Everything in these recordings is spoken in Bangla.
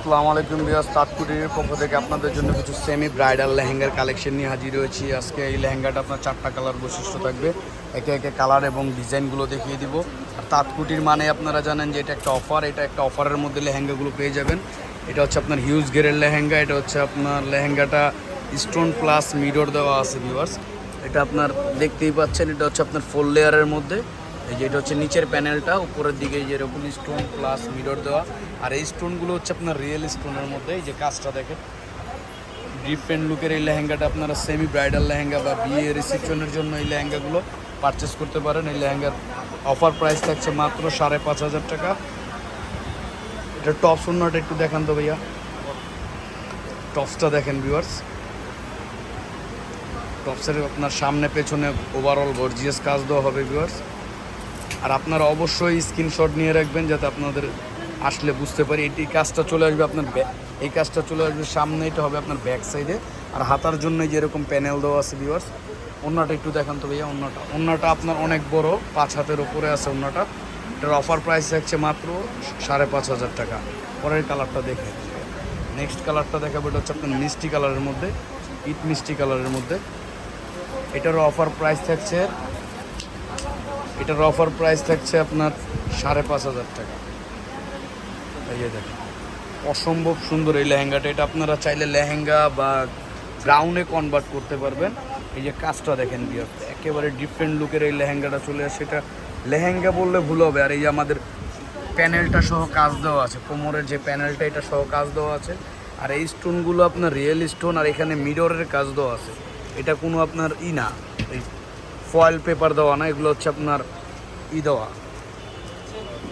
আসসালামু আলাইকুম বিয়াস তাৎকুটির পক্ষ থেকে আপনাদের জন্য কিছু সেমি ব্রাইডাল লেহেঙ্গার কালেকশন নিয়ে হাজির হয়েছি। আজকে এই লেহেঙ্গাটা আপনার চারটা কালার বৈশিষ্ট্য থাকবে। একে একে কালার এবং ডিজাইনগুলো দেখিয়ে দিব। আর তাৎকুটির মানে আপনারা জানেন যে এটা একটা অফার এটা একটা অফারের মধ্যে লেহেঙ্গাগুলো পেয়ে যাবেন। এটা হচ্ছে আপনার হিউজ গেরের লেহেঙ্গা, এটা হচ্ছে আপনার লেহেঙ্গাটা স্টোন প্লাস মিডর দেওয়া আছে ভিউয়ার্স। এটা আপনার দেখতেই পাচ্ছেন, এটা হচ্ছে আপনার ফোর লেয়ারের মধ্যে। এই যে এটা হচ্ছে নিচের প্যানেলটা, উপরের দিকে এই যে এরকম স্টোন প্লাস মিরর দেওয়া। আর এই স্টোনগুলো হচ্ছে আপনার রিয়েল স্টোনের মধ্যে, এই যে কাজটা দেখেন। ডিফারেন্ট লুকের এই লেহেঙ্গাটা আপনারা সেমি ব্রাইডাল লেহেঙ্গা বা বিয়ে রিসেপশনের জন্য এই লেহেঙ্গাগুলো পারচেস করতে পারেন। এই লেহেঙ্গার অফার প্রাইস থাকছে মাত্র সাড়ে পাঁচ হাজার টাকা। এটা টপ শূন্যটা একটু দেখান তো ভাইয়া। টপসটা দেখেন ভিউয়ার্স টপসের আপনার সামনে, পেছনে ওভারঅল গর্জিয়াস কাজ দেওয়া হবে ভিউয়ার্স আর আপনারা অবশ্যই স্ক্রিনশট নিয়ে রাখবেন যাতে আপনাদের আসলে বুঝতে পারি। এটি কাজটা চলে আসবে আপনার এই কাজটা চলে আসবে সামনে, এটা হবে আপনার ব্যাক সাইডে আর হাতার জন্য যেরকম প্যানেল দেওয়া আছে ভিউয়ার্স অন্যটা একটু দেখান তো ভাইয়া, অন্যটা। অন্যটা আপনার অনেক বড়, পাঁচ হাতের ওপরে আছে অন্যটা। এটার অফার প্রাইস থাকছে মাত্র সাড়ে পাঁচ হাজার টাকা। পরের কালারটা দেখে নেক্সট কালারটা দেখাবো, এটা হচ্ছে আপনার মিষ্টি কালারের মধ্যে ইট মিষ্টি কালারের মধ্যে। এটারও অফার প্রাইস থাকছে এটার অফার প্রাইস থাকছে আপনার সাড়ে পাঁচ হাজার টাকা। দেখেন, অসম্ভব সুন্দর এই লেহেঙ্গাটা। এটা আপনারা চাইলে লেহেঙ্গা বা গ্রাউন্ডে কনভার্ট করতে পারবেন। এই যে কাজটা দেখেন বিয়ার একেবারে ডিফারেন্ট লুকের এই লেহেঙ্গাটা চলে আসে। এটা লেহেঙ্গা বললে ভুল হবে। আর এই যে আমাদের প্যানেলটা সহ কাজ দেওয়া আছে। কোমরের যে প্যানেলটা এটা সহ কাজ দেওয়া আছে। আর এই স্টোনগুলো আপনার রিয়েল স্টোন আর এখানে মিররের কাজ দেওয়া আছে। এটা কোনো আপনার ই না। এই ফয়েল পেপার দেওয়া না, এগুলো হচ্ছে আপনার ই দেওয়া।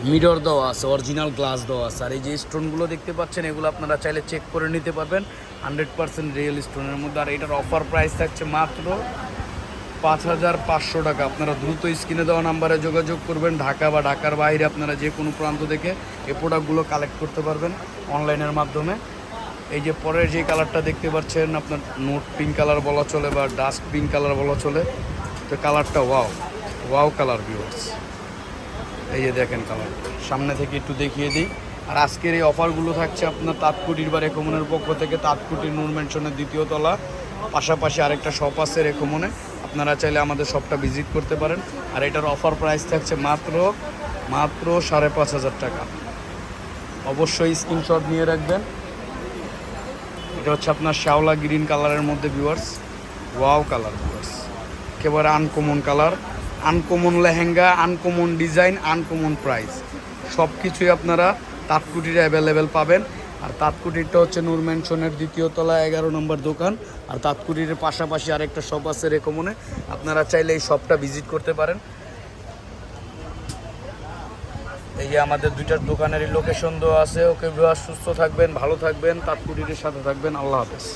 মিরর দেওয়া আছে অরিজিনাল গ্লাস দেওয়া আছে। আর এই যে স্টোনগুলো দেখতে পাচ্ছেন, এগুলো আপনারা চাইলে চেক করে নিতে পারবেন। হান্ড্রেড পার্সেন্ট রিয়েল স্টোনের মধ্যে। আর এটার অফার প্রাইস থাকছে মাত্র পাঁচ হাজার পাঁচশো টাকা। আপনারা দ্রুত স্ক্রিনে দেওয়া নাম্বারে যোগাযোগ করবেন। ঢাকা বা ঢাকার বাইরে আপনারা যে কোনো প্রান্ত থেকে এই প্রোডাক্টগুলো কালেক্ট করতে পারবেন অনলাইনের মাধ্যমে। এই যে পরের যে কালারটা দেখতে পাচ্ছেন, আপনার নোট পিঙ্ক কালার বলা চলে বা ডাস্ট পিঙ্ক কালার বলা চলে। তো কালারটা ওয়াও। ওয়াও কালার ভিউয়ার্স এই যে দেখেন কালার। সামনে থেকে একটু দেখিয়ে দিই। আর আজকের এই অফারগুলো থাকছে আপনার তাঁতকুটির বা রেকমনের পক্ষ থেকে। তাঁতকুটির নূর মেনশনের দ্বিতীয় তলা। পাশাপাশি আরেকটা শপ আছে রেকমনে আপনারা চাইলে আমাদের শপটা ভিজিট করতে পারেন। আর এটার অফার প্রাইস থাকছে মাত্র মাত্র সাড়ে পাঁচ হাজার টাকা। অবশ্যই স্ক্রিনশট নিয়ে রাখবেন। এটা হচ্ছে আপনার শ্যাওলা গ্রিন কালারের মধ্যে ভিউয়ার্স ওয়াও কালার ভিউয়ার্স একেবারে uncommon colour uncommon lehenga uncommon design uncommon price সব কিছুই আপনারা তাঁতকুটির অ্যাভেলেবেল পাবেন। আর তাঁতকুটিরটা হচ্ছে নূর ম্যানশনের দ্বিতীয় তলা, এগারো নম্বর দোকান। আর তাঁতকুটির পাশাপাশি আরেকটা শপ আছে রেকমনে। আপনারা চাইলে এই শপটা ভিজিট করতে পারেন। এই আমাদের দুইটার দোকানের লোকেশন দেওয়া আছে। ওকে সুস্থ থাকবেন, ভালো থাকবেন, তাঁতকুটির সাথে থাকবেন। আল্লাহ হাফেজ।